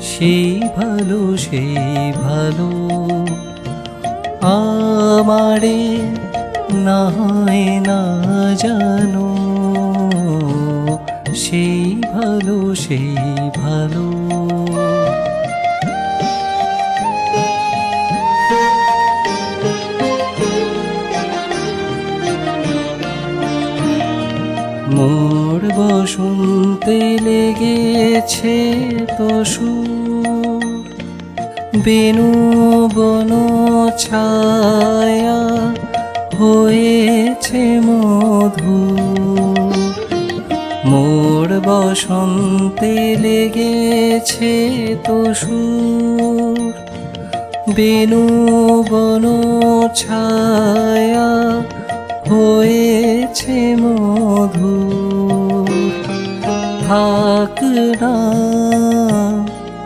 সেই ভালো সেই ভালো। আমারে না না জানো সেই ভালো সেই ভালো। মোর বসন্তে লেগেছে তো সুর। বেনু বন ছায়া হয়েছে মধু মোর বসন্তে লেগেছে তো সুর। বেনু বন ছায়া হয়েছে মধু না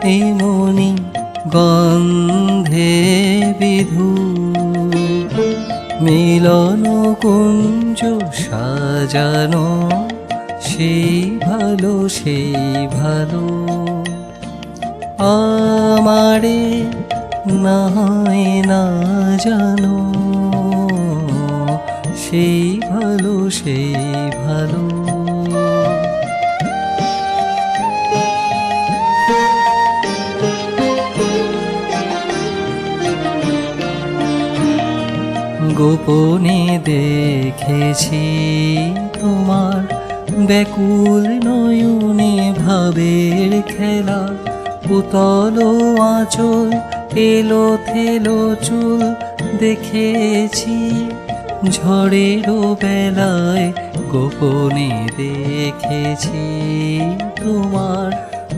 এমনি গন্ধে বিধু। মিলন কুঞ্জ সাজানো, সেই ভালো সেই ভালো। আমারে না হয় না জানো, সেই ভালো সেই ভালো। গোপনে দেখেছি তোমার ব্যাকুল নয়নে ভাবের খেলা। পুতল আঁচল, এলো থেলো চুল দেখেছি ঝড়েরও বেলায় গোপনে দেখেছি তোমার।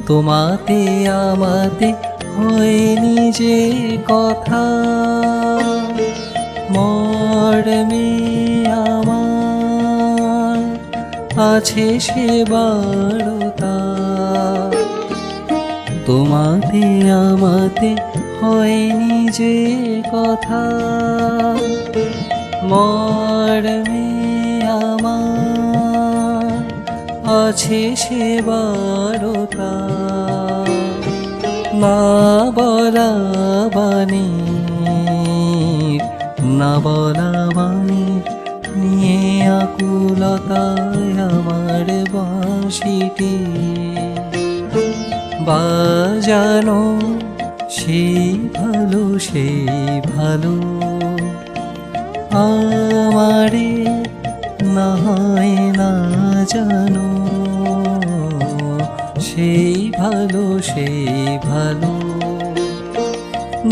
তোমাতে আমাতে হয়নি যে কথা। মর্মে আমার আছে সে বারতা তোমাতে আমাতে হয়নি যে কথা। মর্মে আমার আছে সে বারতা না বলা বাণী না বলা বাণী নিয়ে আকুলতায় আমার বাঁশিটি। বাজানো সেই ভালো সেই ভালো। আমারে না না জানো, সেই ভালো সেই ভালো।